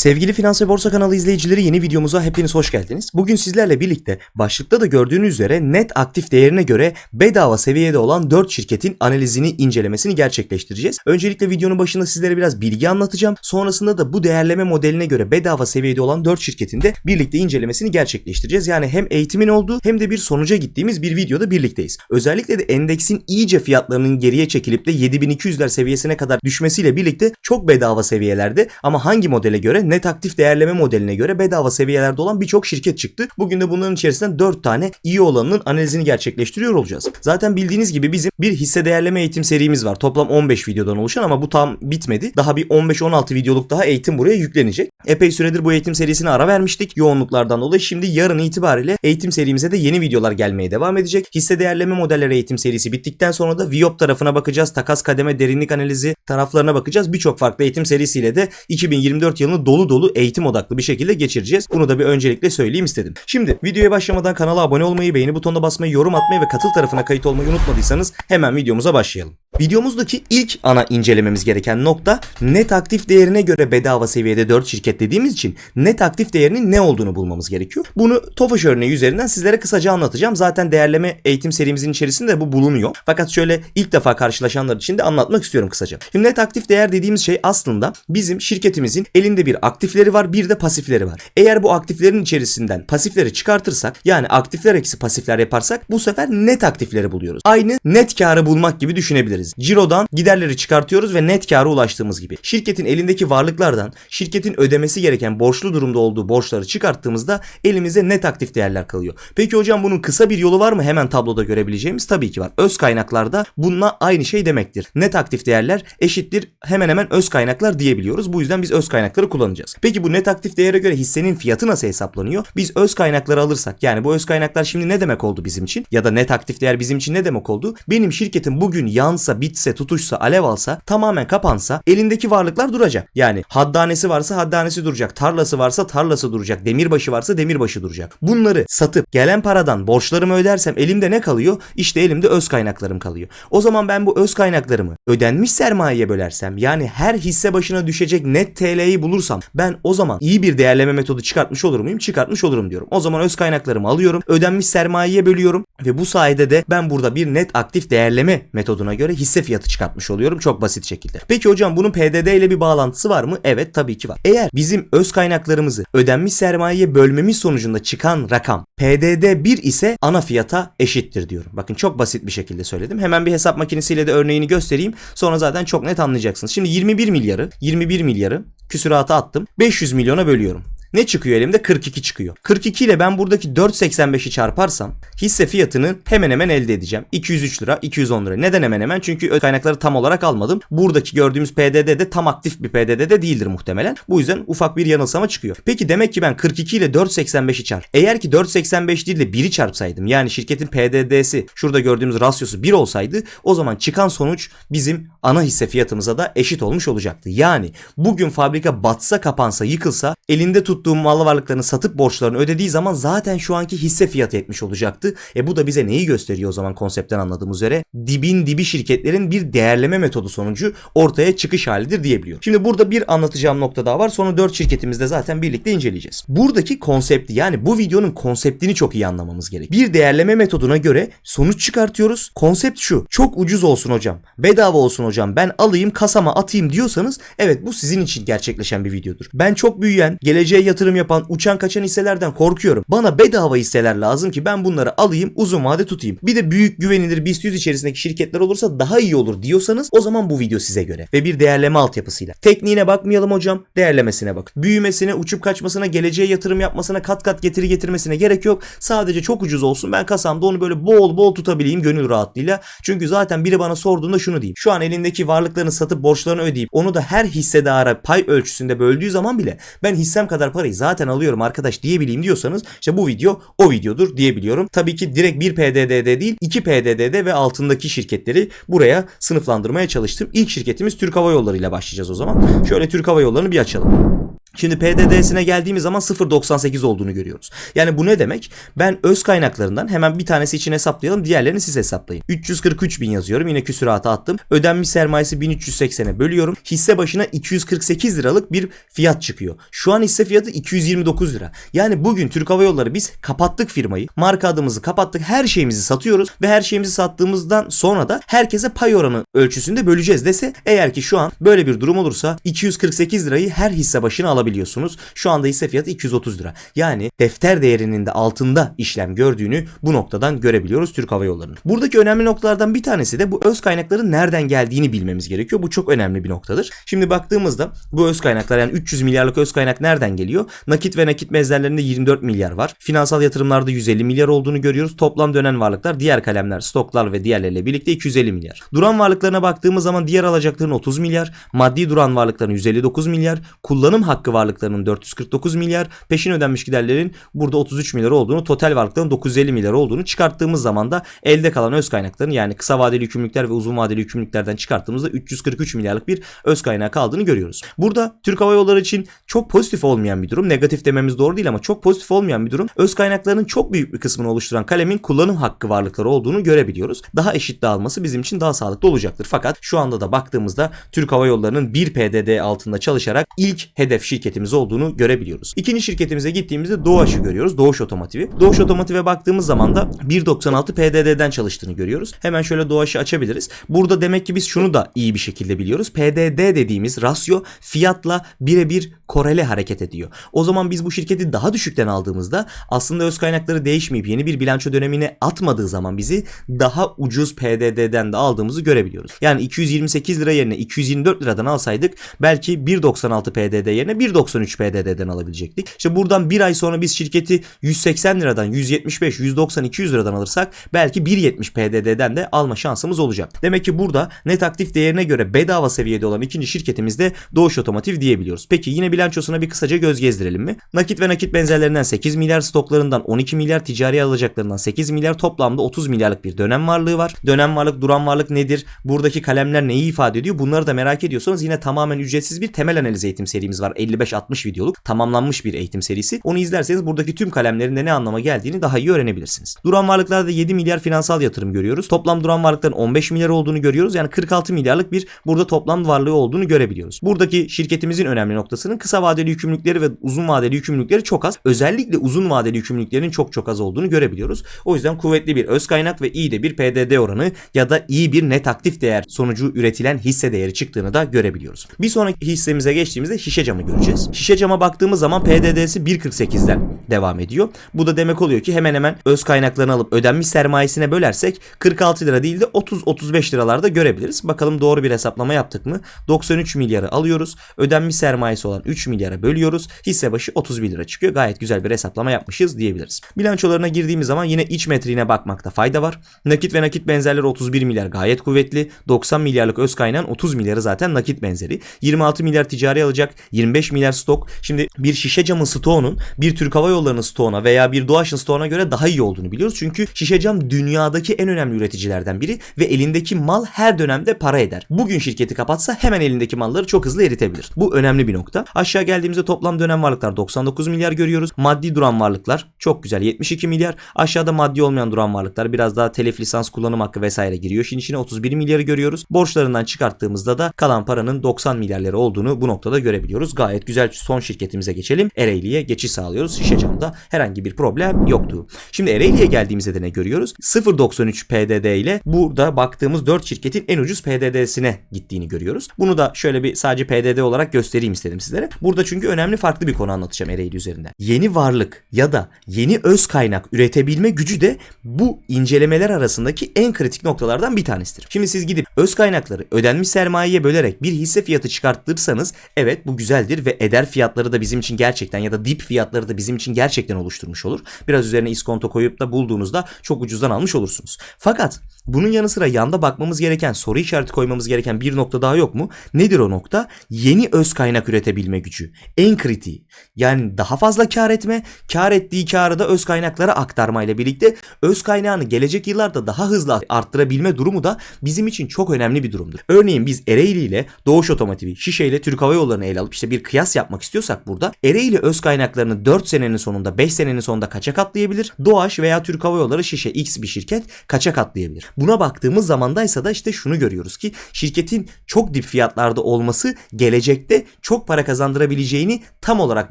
Sevgili Finans ve Borsa kanalı izleyicileri yeni videomuza hepiniz hoş geldiniz. Bugün sizlerle birlikte başlıkta da gördüğünüz üzere net aktif değerine göre bedava seviyede olan 4 şirketin analizini incelemesini gerçekleştireceğiz. Öncelikle videonun başında sizlere biraz bilgi anlatacağım. Sonrasında da bu değerleme modeline göre bedava seviyede olan 4 şirketin de birlikte incelemesini gerçekleştireceğiz. Yani hem eğitimin olduğu hem de bir sonuca gittiğimiz bir videoda birlikteyiz. Özellikle de endeksin iyice fiyatlarının geriye çekilip de 7200'ler seviyesine kadar düşmesiyle birlikte çok bedava seviyelerde ama hangi modele göre net aktif değerleme modeline göre bedava seviyelerde olan birçok şirket çıktı. Bugün de bunların içerisinden 4 tane iyi olanının analizini gerçekleştiriyor olacağız. Zaten bildiğiniz gibi bizim bir hisse değerleme eğitim serimiz var. Toplam 15 videodan oluşan ama bu tam bitmedi. Daha bir 15-16 videoluk daha eğitim buraya yüklenecek. Epey süredir bu eğitim serisine ara vermiştik yoğunluklardan dolayı. Şimdi yarın itibariyle eğitim serimize de yeni videolar gelmeye devam edecek. Hisse değerleme modelleri eğitim serisi bittikten sonra da Viop tarafına bakacağız. Takas kademe derinlik analizi taraflarına bakacağız. Birçok farklı eğitim serisiyle de 2024 yılını dolu dolu eğitim odaklı bir şekilde geçireceğiz. Bunu da bir öncelikle söyleyeyim istedim. Şimdi videoya başlamadan kanala abone olmayı, beğeni butonuna basmayı, yorum atmayı ve katıl tarafına kayıt olmayı unutmadıysanız hemen videomuza başlayalım. Videomuzdaki ilk ana incelememiz gereken nokta net aktif değerine göre bedava seviyede 4 şirket dediğimiz için net aktif değerinin ne olduğunu bulmamız gerekiyor. Bunu Tofaş örneği üzerinden sizlere kısaca anlatacağım. Zaten değerleme eğitim serimizin içerisinde bu bulunuyor. Fakat şöyle ilk defa karşılaşanlar için de anlatmak istiyorum kısaca. Şimdi net aktif değer dediğimiz şey aslında bizim şirketimizin elinde bir aktifleri var bir de pasifleri var. Eğer bu aktiflerin içerisinden pasifleri çıkartırsak yani aktifler eksi pasifler yaparsak bu sefer net aktifleri buluyoruz. Aynı net karı bulmak gibi düşünebiliriz. Ciro'dan giderleri çıkartıyoruz ve net kâra ulaştığımız gibi. Şirketin elindeki varlıklardan şirketin ödemesi gereken borçlu durumda olduğu borçları çıkarttığımızda elimize net aktif değerler kalıyor. Peki hocam bunun kısa bir yolu var mı hemen tabloda görebileceğimiz? Tabii ki var. Öz kaynaklarda bununla aynı şey demektir. Net aktif değerler eşittir hemen hemen öz kaynaklar diyebiliyoruz. Bu yüzden biz öz kaynakları kullanacağız. Peki bu net aktif değere göre hissenin fiyatı nasıl hesaplanıyor? Biz öz kaynakları alırsak yani bu öz kaynaklar şimdi ne demek oldu bizim için? Ya da net aktif değer bizim için ne demek oldu? Benim şirketim bugün yansa, bitse, tutuşsa, alev alsa, tamamen kapansa elindeki varlıklar duracak. Yani haddanesi varsa haddanesi duracak, tarlası varsa tarlası duracak, demirbaşı varsa demirbaşı duracak. Bunları satıp gelen paradan borçlarımı ödersem elimde ne kalıyor? İşte elimde öz kaynaklarım kalıyor. O zaman ben bu öz kaynaklarımı ödenmiş sermayeye bölersem yani her hisse başına düşecek net TL'yi bulursam ben o zaman iyi bir değerleme metodu çıkartmış olur muyum? Çıkartmış olurum diyorum. O zaman öz kaynaklarımı alıyorum, ödenmiş sermayeye bölüyorum ve bu sayede de ben burada bir net aktif değerleme metoduna göre hisse fiyatı çıkartmış oluyorum çok basit şekilde. Peki hocam bunun PDD ile bir bağlantısı var mı? Evet tabii ki var. Eğer bizim öz kaynaklarımızı ödenmiş sermayeye bölmemiz sonucunda çıkan rakam PDD 1 ise ana fiyata eşittir diyorum. Bakın çok basit bir şekilde söyledim. Hemen bir hesap makinesiyle de örneğini göstereyim. Sonra zaten çok net anlayacaksınız. Şimdi 21 milyarı, 21 milyarı küsürata attım. 500 milyona bölüyorum. Ne çıkıyor elimde? 42 çıkıyor. 42 ile ben buradaki 4.85'i çarparsam hisse fiyatını hemen hemen elde edeceğim. 203 lira, 210 lira. Neden hemen hemen? Çünkü kaynakları tam olarak almadım. Buradaki gördüğümüz PDD de tam aktif bir PDD de değildir muhtemelen. Bu yüzden ufak bir yanılsama çıkıyor. Peki demek ki ben 42 ile 4.85'i çarp. Eğer ki 4.85 değil de 1'i çarpsaydım yani şirketin PDD'si şurada gördüğümüz rasyosu 1 olsaydı o zaman çıkan sonuç bizim ana hisse fiyatımıza da eşit olmuş olacaktı. Yani bugün fabrika batsa kapansa yıkılsa elinde tut tuttuğum mal varlıklarını satıp borçlarını ödediği zaman zaten şu anki hisse fiyatı etmiş olacaktı. E bu da bize neyi gösteriyor o zaman konseptten anladığımız üzere? Dibin dibi şirketlerin bir değerleme metodu sonucu ortaya çıkış halidir diyebiliyorum. Şimdi burada bir anlatacağım nokta daha var. Sonra 4 şirketimizde zaten birlikte inceleyeceğiz. Buradaki konsepti yani bu videonun konseptini çok iyi anlamamız gerek. Bir değerleme metoduna göre sonuç çıkartıyoruz. Konsept şu. Çok ucuz olsun hocam. Bedava olsun hocam. Ben alayım kasama atayım diyorsanız evet bu sizin için gerçekleşen bir videodur. Ben çok büyüyen, geleceğe yatırım yapan, uçan kaçan hisselerden korkuyorum. Bana bedava hisseler lazım ki ben bunları alayım, uzun vade tutayım. Bir de büyük güvenilir BIST 100 içerisindeki şirketler olursa daha iyi olur diyorsanız o zaman bu video size göre. Ve bir değerleme altyapısıyla. Tekniğine bakmayalım hocam, değerlemesine bak. Büyümesine, uçup kaçmasına, geleceğe yatırım yapmasına, kat kat getiri getirmesine gerek yok. Sadece çok ucuz olsun. Ben kasamda onu böyle bol bol tutabileyim gönül rahatlığıyla. Çünkü zaten biri bana sorduğunda şunu diyeyim. Şu an elindeki varlıklarını satıp borçlarını ödeyip onu da her hissedara pay ölçüsünde böldüğü zaman bile ben hissem kadar parayı zaten alıyorum arkadaş diyebileyim diyorsanız işte bu video o videodur diyebiliyorum. Tabii ki direkt bir PDD'de değil iki PDD'de ve altındaki şirketleri buraya sınıflandırmaya çalıştım. İlk şirketimiz Türk Hava Yolları ile başlayacağız o zaman. Şöyle Türk Hava Yolları'nı bir açalım. Şimdi PDD'sine geldiğimiz zaman 0.98 olduğunu görüyoruz. Yani bu ne demek? Ben öz kaynaklarından hemen bir tanesi için hesaplayalım. Diğerlerini siz hesaplayın. 343 bin yazıyorum. Yine küsurata attım. Ödenmiş sermayesi 1380'e bölüyorum. Hisse başına 248 liralık bir fiyat çıkıyor. Şu an hisse fiyatı 229 lira. Yani bugün Türk Hava Yolları biz kapattık firmayı. Marka adımızı kapattık. Her şeyimizi satıyoruz. Ve her şeyimizi sattığımızdan sonra da herkese pay oranı ölçüsünde böleceğiz dese eğer ki şu an böyle bir durum olursa 248 lirayı her hisse başına alabiliyorsunuz. Şu anda hisse fiyatı 230 lira. Yani defter değerinin de altında işlem gördüğünü bu noktadan görebiliyoruz Türk Hava Yolları'nın. Buradaki önemli noktalardan bir tanesi de bu öz kaynakların nereden geldiğini bilmemiz gerekiyor. Bu çok önemli bir noktadır. Şimdi baktığımızda bu öz kaynaklar yani 300 milyarlık öz kaynak nereden geliyor? Nakit ve nakit mezlerlerinde 24 milyar var. Finansal yatırımlarda 150 milyar olduğunu görüyoruz. Toplam dönen varlıklar diğer kalemler, stoklar ve diğerleriyle birlikte 250 milyar. Duran varlıklarına baktığımız zaman diğer alacakların 30 milyar, maddi duran varlıkların 159 milyar, kullanım hakkı varlıklarının 449 milyar, peşin ödenmiş giderlerin burada 33 milyar olduğunu, total varlıkların 950 milyar olduğunu çıkarttığımız zaman da elde kalan öz kaynakların yani kısa vadeli yükümlülükler ve uzun vadeli yükümlülüklerden çıkarttığımızda 343 milyarlık bir öz kaynağı kaldığını görüyoruz. Burada Türk Hava Yolları için çok pozitif olmayan bir durum. Negatif dememiz doğru değil ama çok pozitif olmayan bir durum. Öz kaynaklarının çok büyük bir kısmını oluşturan kalemin kullanım hakkı varlıkları olduğunu görebiliyoruz. Daha eşit dağılması bizim için daha sağlıklı olacaktır. Fakat şu anda da baktığımızda Türk Hava Yolları'nın 1 PDD altında çalışarak ilk hedef şirketimiz olduğunu görebiliyoruz. İkinci şirketimize gittiğimizde Doğaş'ı görüyoruz. Doğuş Otomotiv'i. Doğuş Otomotiv'e baktığımız zaman da 1.96 PDD'den çalıştığını görüyoruz. Hemen şöyle Doğaş'ı açabiliriz. Burada demek ki biz şunu da iyi bir şekilde biliyoruz. PDD dediğimiz rasyo fiyatla birebir korele hareket ediyor. O zaman biz bu şirketi daha düşükten aldığımızda aslında öz kaynakları değişmeyip yeni bir bilanço dönemine atmadığı zaman bizi daha ucuz PDD'den de aldığımızı görebiliyoruz. Yani 228 lira yerine 224 liradan alsaydık belki 1.96 PDD yerine 1.93 PDD'den alabilecektik. İşte buradan bir ay sonra biz şirketi 180 liradan 175, 190, 200 liradan alırsak belki 1.70 PDD'den de alma şansımız olacak. Demek ki burada net aktif değerine göre bedava seviyede olan ikinci şirketimiz de Doğuş Otomotiv diyebiliyoruz. Peki yine bilançosuna bir kısaca göz gezdirelim mi? Nakit ve nakit benzerlerinden 8 milyar, stoklarından 12 milyar, ticari alacaklarından 8 milyar, toplamda 30 milyarlık bir dönem varlığı var. Dönem varlık, duran varlık nedir? Buradaki kalemler neyi ifade ediyor? Bunları da merak ediyorsanız yine tamamen ücretsiz bir temel analiz eğitim serimiz var. 55-60 videoluk tamamlanmış bir eğitim serisi. Onu izlerseniz buradaki tüm kalemlerin de ne anlama geldiğini daha iyi öğrenebilirsiniz. Duran varlıklarda 7 milyar finansal yatırım görüyoruz. Toplam duran varlıkların 15 milyar olduğunu görüyoruz. Yani 46 milyarlık bir burada toplam varlığı olduğunu görebiliyoruz. Buradaki şirketimizin önemli noktasının kısa vadeli yükümlülükleri ve uzun vadeli yükümlülükleri çok az. Özellikle uzun vadeli yükümlülüklerin çok çok az olduğunu görebiliyoruz. O yüzden kuvvetli bir öz kaynak ve iyi de bir PDD oranı ya da iyi bir net aktif değer sonucu üretilen hisse değeri çıktığını da görebiliyoruz. Bir sonraki hissemize geçtiğimizde şişe camı göreceğiz. Şişe cama baktığımız zaman PDD'si 1.48'den devam ediyor. Bu da demek oluyor ki hemen hemen öz kaynaklarını alıp ödenmiş sermayesine bölersek 46 lira değil de 30-35 liralarda görebiliriz. Bakalım doğru bir hesaplama yaptık mı? 93 milyarı alıyoruz. Ödenmiş sermayesi olan 3 milyara bölüyoruz. Hisse başı 31 lira çıkıyor. Gayet güzel bir hesaplama yapmışız diyebiliriz. Bilançolarına girdiğimiz zaman yine iç metriğine bakmakta fayda var. Nakit ve nakit benzerleri 31 milyar gayet kuvvetli. 90 milyarlık öz kaynağın 30 milyarı zaten nakit benzeri. 26 milyar ticari alacak. 25 milyar stok. Şimdi bir şişe camın stoğunun bir Türk Hava Yolları'nın stoğuna veya bir Doğaç'ın stoğuna göre daha iyi olduğunu biliyoruz. Çünkü şişe cam dünyadaki en önemli üreticilerden biri ve elindeki mal her dönemde para eder. Bugün şirketi kapatsa hemen elindeki malları çok hızlı eritebilir. Bu önemli bir nokta. Aşağı geldiğimizde toplam dönem varlıklar 99 milyar görüyoruz. Maddi duran varlıklar çok güzel 72 milyar. Aşağıda maddi olmayan duran varlıklar biraz daha telef lisans kullanım hakkı vesaire giriyor. Şimdi içine 31 milyarı görüyoruz. Borçlarından çıkarttığımızda da kalan paranın 90 milyarları olduğunu bu noktada görebiliyoruz. Gayet güzel son şirketimize geçelim. Ereğli'ye geçiş sağlıyoruz. Şişe camda herhangi bir problem yoktu. Şimdi Ereğli'ye geldiğimizde de ne görüyoruz? 0.93 PDD ile burada baktığımız 4 şirketin en ucuz PDD'sine gittiğini görüyoruz. Bunu da şöyle bir sadece PDD olarak göstereyim istedim sizlere. Burada çünkü önemli farklı bir konu anlatacağım Ereğli üzerinden. Yeni varlık ya da yeni öz kaynak üretebilme gücü de bu incelemeler arasındaki en kritik noktalardan bir tanesidir. Şimdi siz gidip öz kaynakları ödenmiş sermayeye bölerek bir hisse fiyatı çıkarttırsanız evet bu güzeldir ve eder fiyatları da bizim için gerçekten ya da dip fiyatları da bizim için gerçekten oluşturmuş olur. Biraz üzerine iskonto koyup da bulduğunuzda çok ucuzdan almış olursunuz. Fakat Bunun yanı sıra yanda bakmamız gereken, soru işareti koymamız gereken bir nokta daha yok mu? Nedir o nokta? Yeni öz kaynak üretebilme gücü. En kritiği. Yani daha fazla kar etme, kar ettiği karı da öz kaynaklara aktarmayla birlikte öz kaynağını gelecek yıllarda daha hızlı arttırabilme durumu da bizim için çok önemli bir durumdur. Örneğin biz Ereğli ile Doğuş Otomotivi, Şişe ile Türk Hava Yolları'nı ele alıp işte bir kıyas yapmak istiyorsak burada Ereğli öz kaynaklarını 4 senenin sonunda 5 senenin sonunda kaça katlayabilir? Doğaş veya Türk Hava Yolları Şişe X bir şirket kaça katlayabilir? Buna baktığımız zamandaysa da işte şunu görüyoruz ki şirketin çok dip fiyatlarda olması gelecekte çok para kazandırabileceğini tam olarak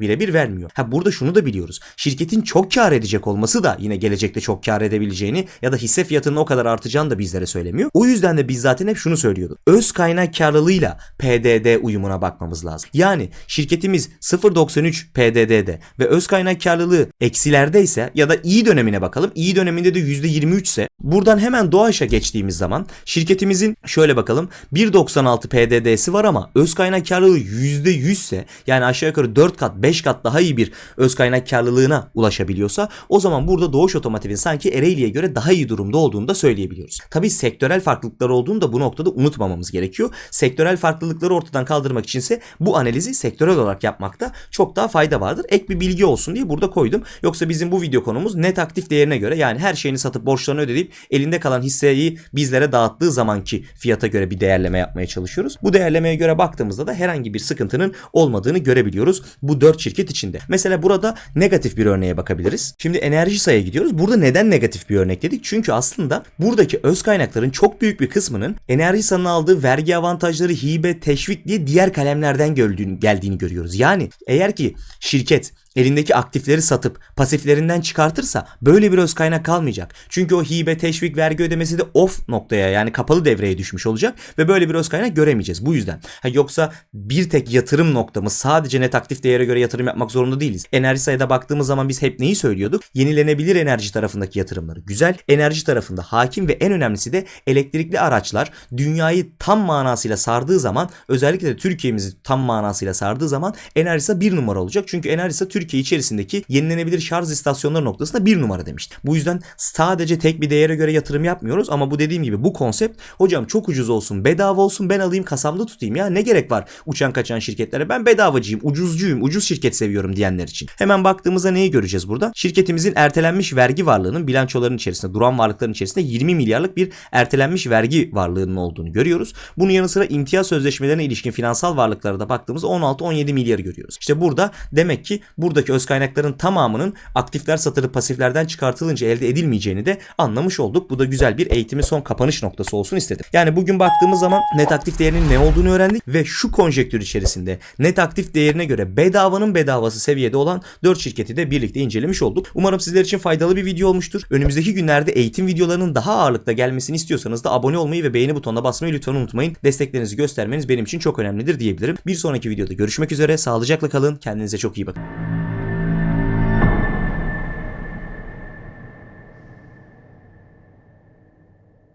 birebir vermiyor. Ha burada şunu da biliyoruz. Şirketin çok kar edecek olması da yine gelecekte çok kar edebileceğini ya da hisse fiyatının o kadar artacağını da bizlere söylemiyor. O yüzden de biz zaten hep şunu söylüyorduk. Öz kaynak karlılığıyla PDD uyumuna bakmamız lazım. Yani şirketimiz 0.93 PDD'de ve öz kaynak karlılığı eksilerdeyse ya da iyi dönemine bakalım. İyi döneminde de %23 ise buradan hemen Doğaş'a geçtiğimiz zaman şirketimizin şöyle bakalım 1.96 PDD'si var ama öz kaynak karlılığı %100 ise yani aşağı yukarı 4 kat 5 kat daha iyi bir öz kaynak karlılığına ulaşabiliyorsa o zaman burada Doğuş Otomotiv'in sanki Ereğli'ye göre daha iyi durumda olduğunu da söyleyebiliyoruz. Tabii sektörel farklılıklar olduğunu da bu noktada unutmamamız gerekiyor. Sektörel farklılıkları ortadan kaldırmak içinse bu analizi sektörel olarak yapmakta çok daha fayda vardır. Ek bir bilgi olsun diye burada koydum. Yoksa bizim bu video konumuz net aktif değerine göre yani her şeyini satıp borçlarını ödeyip elinde kalan hisseyi bizlere dağıttığı zamanki fiyata göre bir değerleme yapmaya çalışıyoruz. Bu değerlemeye göre baktığımızda da herhangi bir sıkıntının olmadığını görebiliyoruz bu 4 şirket içinde. Mesela burada negatif bir örneğe bakabiliriz. Şimdi enerji sayıya gidiyoruz. Burada neden negatif bir örnek dedik? Çünkü aslında buradaki öz kaynakların çok büyük bir kısmının enerji sanın aldığı vergi avantajları, hibe, teşvik diye diğer kalemlerden geldiğini, görüyoruz. Yani eğer ki şirket elindeki aktifleri satıp pasiflerinden çıkartırsa böyle bir öz kaynak kalmayacak. Çünkü o hibe, teşvik, vergi ödemesi de off noktaya yani kapalı devreye düşmüş olacak ve böyle bir öz kaynak göremeyeceğiz bu yüzden. Ha, yoksa bir tek yatırım noktamız sadece net aktif değere göre yatırım yapmak zorunda değiliz. Enerji sayıda baktığımız zaman biz hep neyi söylüyorduk? Yenilenebilir enerji tarafındaki yatırımları güzel. Enerji tarafında hakim ve en önemlisi de elektrikli araçlar dünyayı tam manasıyla sardığı zaman özellikle de Türkiye'mizi tam manasıyla sardığı zaman Enerjisa bir numara olacak. Çünkü Enerjisa Türkiye içerisindeki yenilenebilir şarj istasyonları noktasında bir numara demişti. Bu yüzden sadece tek bir değere göre yatırım yapmıyoruz ama bu dediğim gibi bu konsept hocam çok ucuz olsun bedava olsun ben alayım kasamda tutayım ya ne gerek var uçan kaçan şirketlere ben bedavacıyım ucuzcuyum ucuz şirket seviyorum diyenler için. Hemen baktığımızda neyi göreceğiz burada? Şirketimizin ertelenmiş vergi varlığının bilançoların içerisinde duran varlıkların içerisinde 20 milyarlık bir ertelenmiş vergi varlığının olduğunu görüyoruz. Bunun yanı sıra imtiyaz sözleşmelerine ilişkin finansal varlıklara da baktığımızda 16-17 milyarı görüyoruz. İşte burada demek ki buradaki öz kaynakların tamamının aktifler satırı pasiflerden çıkartılınca elde edilmeyeceğini de anlamış olduk. Bu da güzel bir eğitimin son kapanış noktası olsun istedim. Yani bugün baktığımız zaman net aktif değerinin ne olduğunu öğrendik ve şu konjektür içerisinde net aktif değerine göre bedavanın bedavası seviyede olan 4 şirketi de birlikte incelemiş olduk. Umarım sizler için faydalı bir video olmuştur. Önümüzdeki günlerde eğitim videolarının daha ağırlıkta gelmesini istiyorsanız da abone olmayı ve beğeni butonuna basmayı lütfen unutmayın. Desteklerinizi göstermeniz benim için çok önemlidir diyebilirim. Bir sonraki videoda görüşmek üzere. Sağlıcakla kalın. Kendinize çok iyi bakın.